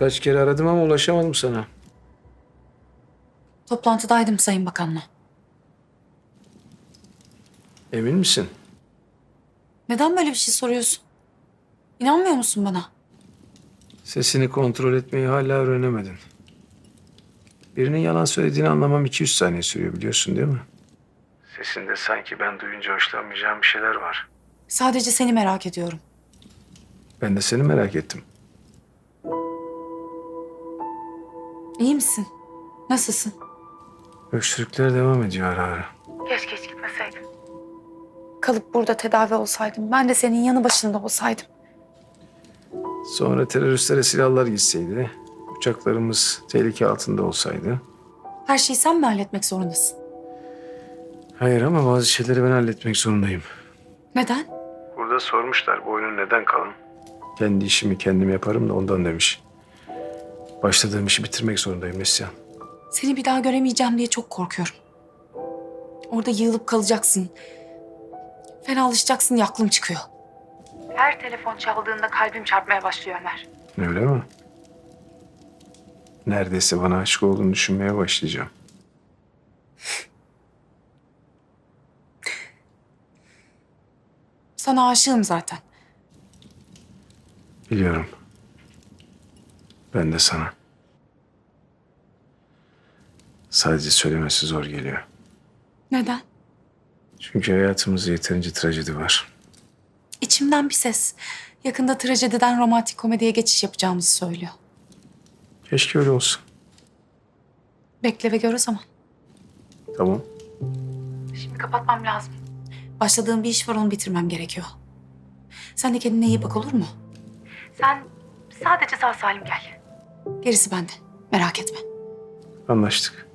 Kaç kere aradım ama ulaşamadım sana. Toplantıdaydım Sayın Bakan'la. Emin misin? Neden böyle bir şey soruyorsun? İnanmıyor musun bana? Sesini kontrol etmeyi hala öğrenemedin. Birinin yalan söylediğini anlamam 200 saniye sürüyor biliyorsun değil mi? Sesinde sanki ben duyunca hoşlanmayacağım bir şeyler var. Sadece seni merak ediyorum. Ben de seni merak ettim. İyi misin? Nasılsın? Öksürükler devam ediyor ara ara. Keşke hiç gitmeseydin. Kalıp burada tedavi olsaydım. Ben de senin yanı başında olsaydım. Sonra teröristlere silahlar gitseydi, uçaklarımız tehlike altında olsaydı. Her şeyi sen mi halletmek zorundasın? Hayır ama bazı şeyleri ben halletmek zorundayım. Neden? Burada sormuşlar bu oyunun neden kalın? Kendi işimi kendim yaparım da ondan demiş. Başladığım işi bitirmek zorundayım Neslihan. Seni bir daha göremeyeceğim diye çok korkuyorum. Orada yığılıp kalacaksın. Fenalaşacaksın diye aklım çıkıyor. Her telefon çaldığında kalbim çarpmaya başlıyor Ömer. Öyle mi? Neredeyse bana aşık olduğunu düşünmeye başlayacağım. Sana aşığım zaten. Biliyorum. Ben de sana. Sadece söylemesi zor geliyor. Neden? Çünkü hayatımızda yeterince trajedi var. İçimden bir ses. Yakında trajediden romantik komediye geçiş yapacağımızı söylüyor. Keşke öyle olsa. Bekle ve gör o zaman. Tamam. Şimdi kapatmam lazım. Başladığım bir iş var onu bitirmem gerekiyor. Sen de kendine iyi bak olur mu? Sen sadece sağ salim gel. Gerisi bende. Merak etme. Anlaştık.